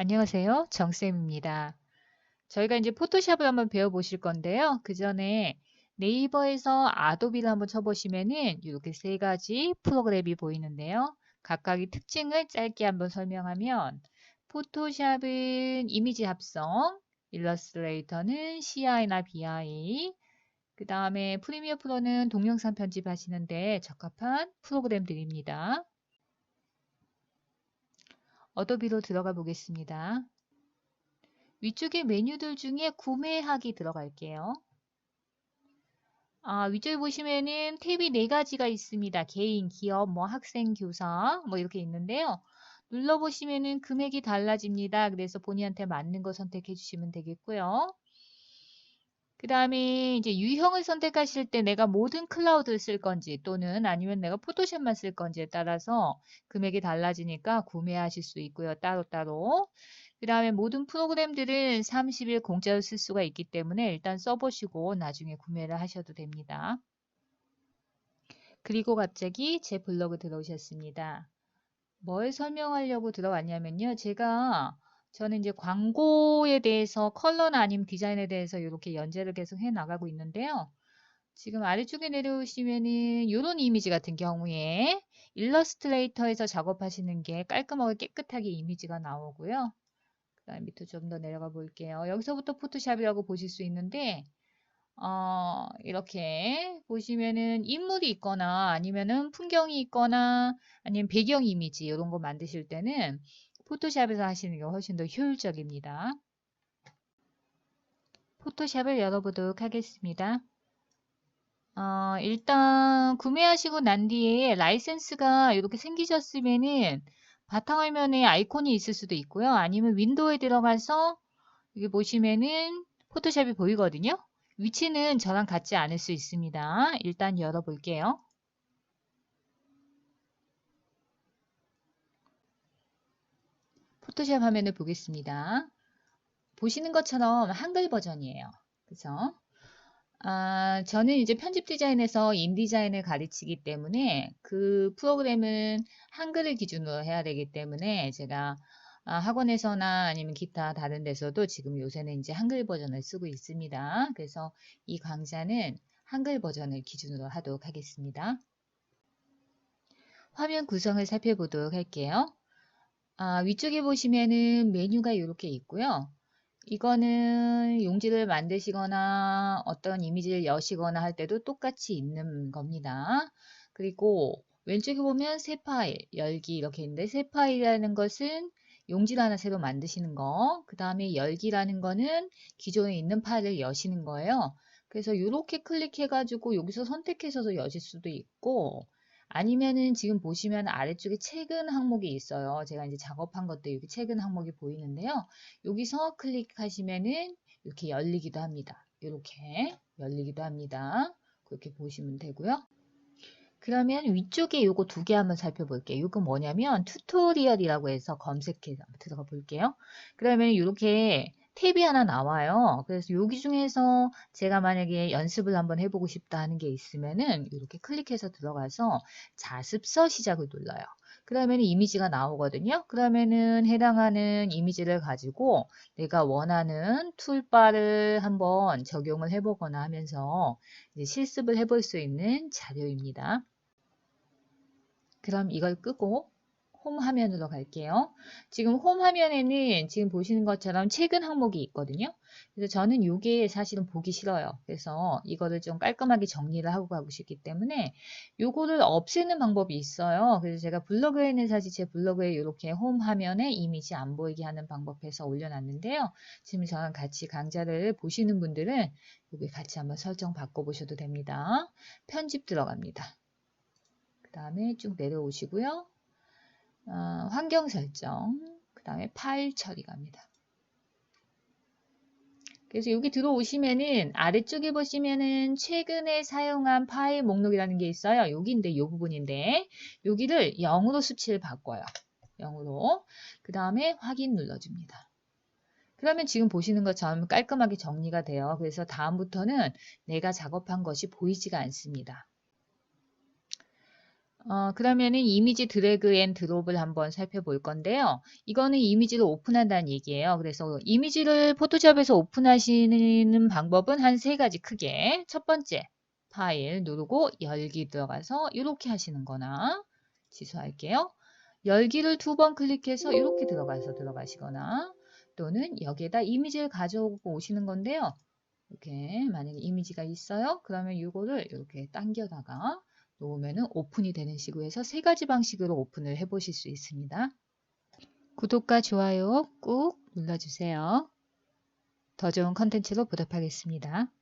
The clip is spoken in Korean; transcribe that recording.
안녕하세요. 정쌤입니다. 저희가 이제 포토샵을 한번 배워보실 건데요. 그 전에 네이버에서 아도비를 한번 쳐보시면은 이렇게 세 가지 프로그램이 보이는데요. 각각의 특징을 짧게 한번 설명하면 포토샵은 이미지 합성, 일러스트레이터는 CI나 BI, 그 다음에 프리미어 프로는 동영상 편집하시는데 적합한 프로그램들입니다. 어도비로 들어가 보겠습니다. 위쪽에 메뉴들 중에 구매하기 들어갈게요. 아, 위쪽에 보시면은 탭이 네 가지가 있습니다. 개인, 기업, 뭐 학생, 교사 뭐 이렇게 있는데요. 눌러보시면은 금액이 달라집니다. 그래서 본인한테 맞는 거 선택해 주시면 되겠고요. 그 다음에 이제 유형을 선택하실 때 내가 모든 클라우드를 쓸 건지 또는 아니면 내가 포토샵만 쓸 건지에 따라서 금액이 달라지니까 구매하실 수 있고요. 따로따로. 그 다음에 모든 프로그램들은 30일 공짜로 쓸 수가 있기 때문에 일단 써보시고 나중에 구매를 하셔도 됩니다. 그리고 갑자기 제 블로그 들어오셨습니다. 뭘 설명하려고 들어왔냐면요. 제가 저는 이제 광고에 대해서 컬러나 아니면 디자인에 대해서 이렇게 연재를 계속 해 나가고 있는데요. 지금 아래쪽에 내려오시면은 이런 이미지 같은 경우에 일러스트레이터에서 작업하시는 게 깔끔하게 깨끗하게 이미지가 나오고요. 그 다음 밑으로 좀 더 내려가 볼게요. 여기서부터 포토샵이라고 보실 수 있는데 어, 이렇게 보시면은 인물이 있거나 아니면은 풍경이 있거나 아니면 배경 이미지 이런 거 만드실 때는 포토샵에서 하시는 게 훨씬 더 효율적입니다. 포토샵을 열어보도록 하겠습니다. 어, 일단 구매하시고 난 뒤에 라이센스가 이렇게 생기셨으면은 바탕화면에 아이콘이 있을 수도 있고요. 아니면 윈도우에 들어가서 여기 보시면은 포토샵이 보이거든요. 위치는 저랑 같지 않을 수 있습니다. 일단 열어볼게요. 포토샵 화면을 보겠습니다. 보시는 것처럼 한글 버전이에요. 그죠? 아, 저는 이제 편집 디자인에서 인디자인을 가르치기 때문에 그 프로그램은 한글을 기준으로 해야 되기 때문에 제가 아, 학원에서나 아니면 기타 다른 데서도 지금 요새는 이제 한글 버전을 쓰고 있습니다. 그래서 이 강좌는 한글 버전을 기준으로 하도록 하겠습니다. 화면 구성을 살펴보도록 할게요. 아, 위쪽에 보시면은 메뉴가 이렇게 있고요. 이거는 용지를 만드시거나 어떤 이미지를 여시거나 할 때도 똑같이 있는 겁니다. 그리고 왼쪽에 보면 새 파일, 열기 이렇게 있는데 새 파일이라는 것은 용지를 하나 새로 만드시는 거. 그 다음에 열기라는 거는 기존에 있는 파일을 여시는 거예요. 그래서 이렇게 클릭해가지고 여기서 선택해서 여실 수도 있고 아니면은 지금 보시면 아래쪽에 최근 항목이 있어요. 제가 이제 작업한 것들 여기 최근 항목이 보이는데요. 여기서 클릭하시면은 이렇게 열리기도 합니다. 이렇게 열리기도 합니다. 그렇게 보시면 되고요. 그러면 위쪽에 요거 두 개 한번 살펴볼게요. 이거 뭐냐면 튜토리얼이라고 해서 검색해서 들어가 볼게요. 그러면 이렇게 탭이 하나 나와요. 그래서 여기 중에서 제가 만약에 연습을 한번 해보고 싶다 하는 게 있으면은 이렇게 클릭해서 들어가서 자습서 시작을 눌러요. 그러면 이미지가 나오거든요. 그러면은 해당하는 이미지를 가지고 내가 원하는 툴바를 한번 적용을 해보거나 하면서 실습을 해볼 수 있는 자료입니다. 그럼 이걸 끄고 홈 화면으로 갈게요. 지금 홈 화면에는 지금 보시는 것처럼 최근 항목이 있거든요. 그래서 저는 이게 사실은 보기 싫어요. 그래서 이거를 좀 깔끔하게 정리를 하고 가고 싶기 때문에 요거를 없애는 방법이 있어요. 그래서 제가 블로그에는 사실 제 블로그에 이렇게 홈 화면에 이미지 안 보이게 하는 방법해서 올려놨는데요. 지금 저랑 같이 강좌를 보시는 분들은 여기 같이 한번 설정 바꿔보셔도 됩니다. 편집 들어갑니다. 그 다음에 쭉 내려오시고요. 어, 환경 설정, 그 다음에 파일 처리 갑니다. 그래서 여기 들어오시면은 아래쪽에 보시면은 최근에 사용한 파일 목록이라는 게 있어요. 여기인데 이 부분인데 여기를 0으로 수치를 바꿔요. 0으로. 그 다음에 확인 눌러줍니다. 그러면 지금 보시는 것처럼 깔끔하게 정리가 돼요. 그래서 다음부터는 내가 작업한 것이 보이지가 않습니다. 어, 그러면은 이미지 드래그 앤 드롭을 한번 살펴볼 건데요. 이거는 이미지를 오픈한다는 얘기예요. 그래서 이미지를 포토샵에서 오픈하시는 방법은 한 세 가지 크게. 첫 번째, 파일 누르고 열기 들어가서 이렇게 하시는 거나 취소할게요. 열기를 두 번 클릭해서 이렇게 들어가서 들어가시거나 또는 여기에다 이미지를 가져오고 오시는 건데요. 이렇게 만약에 이미지가 있어요. 그러면 이거를 이렇게 당겨다가 놓으면 오픈이 되는 식으로 해서 세 가지 방식으로 오픈을 해 보실 수 있습니다. 구독과 좋아요 꾹 눌러주세요. 더 좋은 컨텐츠로 보답하겠습니다.